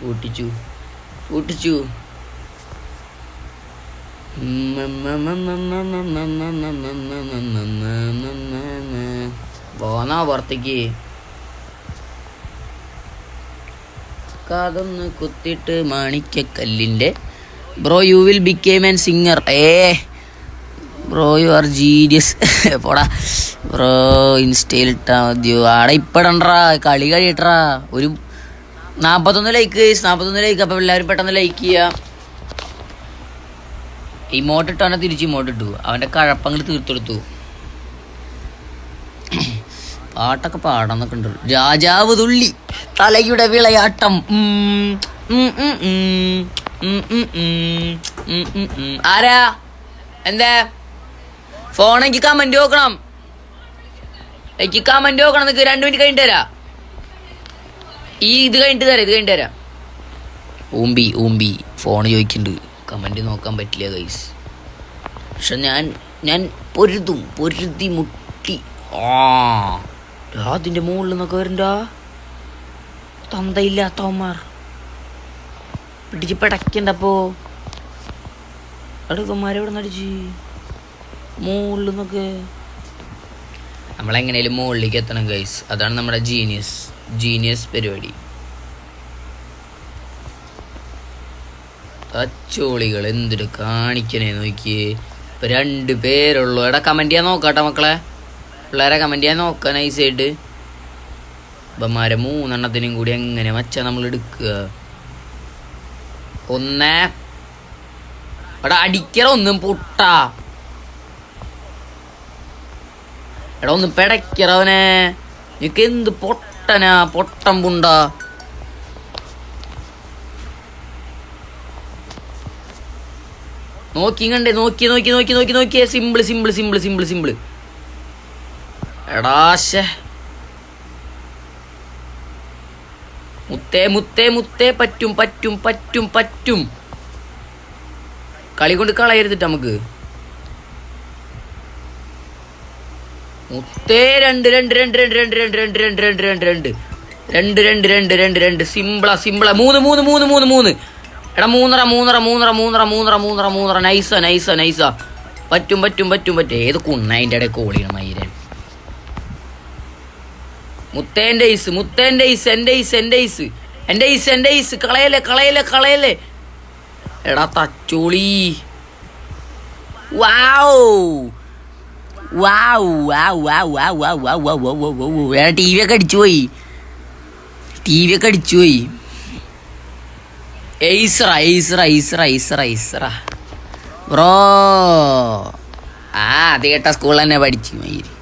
പൂട്ടിച്ചു പൂട്ടിച്ചു പോന്നാ പുറത്തേക്ക് കാതൊന്ന് കുത്തിട്ട് മാണിക്കക്കല്ലിന്റെ bro you will become an singer ഏ ബ്രോ യു ആർ ജീരിയസ് പോടാ ബ്രോ ഇൻസ്റ്റയിൽ ഇട്ടാ മതിയോ ആടെ ഇപ്പടണ്ടാ കളി കഴിയട്ടാ ഒരു നാൽപ്പത്തൊന്ന് ലൈക്ക് നാൽപ്പത്തൊന്ന് ലൈക്ക് അപ്പോൾ എല്ലാവരും പെട്ടെന്ന് ലൈക്ക് ചെയ്യുക ഇമോട്ട് ഇട്ടവനെ തിരിച്ച് ഇമോട്ട് ഇട്ടു അവന്റെ കഴപ്പങ്ങൾ തീർത്തെടുത്തു പാട്ടൊക്കെ പാടാന്നൊക്കെ ഉണ്ട് രാജാവ് തുള്ളി തലയുടെ വിളയാട്ടം ആരാ എന്താ ഫോൺ കമന്റ് നോക്കണം എനിക്ക് കമന്റ് നോക്കണം നിൽക്ക് രണ്ടു മിനിറ്റ് കഴിഞ്ഞിട്ട് തരാം ഈ ഇത് കഴിഞ്ഞിട്ട് തരാം ഇത് കഴിഞ്ഞിട്ട് തരാം. ഊമ്പി ഊമ്പി ഫോൺ ചോദിക്കുന്നുണ്ട്. കമന്റ് നോക്കാൻ പറ്റില്ല ഗൈസ് പക്ഷെ ഞാൻ ഞാൻ പൊരുതും പൊരുതി മുട്ടി. ആ അതിന്റെ മുകളിൽ നിന്നൊക്കെ വരണ്ടാ? തന്തയില്ലാത്തവന്മാർ പിടിച്ച് പിടക്കണ്ടപ്പോ അവിടെ ഇവന്മാരെവിടെ നടിച്ച് മുകളിൽ നിന്നൊക്കെ. നമ്മളെങ്ങനെയാലും മുകളിലേക്ക് എത്തണം ഗൈസ് അതാണ് നമ്മുടെ ജീനിയസ് ജീനിയസ് പരിപാടി. തച്ചോളികൾ എന്തിട്ട് കാണിക്കണേ നോക്കിയേ? ഇപ്പൊ രണ്ട് പേരുള്ളൂ. എടാ കമന്റ് ചെയ്യാൻ നോക്കാട്ടെ മക്കളെ. പിള്ളേരെ കമന്റ് ചെയ്യാൻ നോക്കാൻ നൈസായിട്ട് ഇപ്പന്മാരെ മൂന്നെണ്ണത്തിനും കൂടി എങ്ങനെ മച്ച നമ്മൾ എടുക്കുക? ഒന്നേ. എടാ അടിക്കറ ഒന്നും പൊട്ടാ. എടാ ഒന്ന് പെടയ്ക്കറവനെ നിനക്ക് എന്ത് പൊട്ടനാ പൊട്ടം പുണ്ട. നോക്കി കണ്ടേ നോക്കി നോക്കി നോക്കി നോക്കി നോക്കിയേ. Simple simple simple simple simple എടാശേ മുത്തേ മുത്തേ മുത്തേ പറ്റും പറ്റും പറ്റും പറ്റും. കളി കൊണ്ട് കളയരുതിട്ട് നമുക്ക്. മുത്തേ രണ്ട് രണ്ട് രണ്ട് രണ്ട് രണ്ട് രണ്ട് രണ്ട് രണ്ട് രണ്ട് രണ്ട് രണ്ട് രണ്ട് രണ്ട് രണ്ട് രണ്ട് രണ്ട് സിമ്പിളാ സിമ്പിളാ മൂന്ന് മൂന്ന് മൂന്ന് മൂന്ന് മൂന്ന് എടാ മൂന്നര മൂന്നര മൂന്നര മൂന്നര മൂന്നര മൂന്നര മൂന്നര നൈസ നൈസ നൈസ പറ്റും പറ്റും പറ്റും പറ്റും ഏത് കുണ്ണ അതിന്റെ ഇടയിൽ കോളിയാണ് മൈരൻ മുത്തേന്റെ ഐസ് മുത്തേന്റെ ഐസ് എന്റെ ഐസ് എന്റെ ഐസ് എന്റെ ഐസ് എന്റെ ഐസ് കളയല്ലേ കളയല്ലേ കളയല്ലേ എടാ തച്ചോളി വാവ് ടി വി ഒക്കെ അടിച്ചു പോയി ടി വി ഒക്കെ അടിച്ചു പോയി എയ്സറ എയ്സറ എയ്സറ എയ്സറ എയ്സറ ബ്രോ ആ അത് കേട്ട സ്കൂളിൽ തന്നെ പഠിച്ചു മയിര്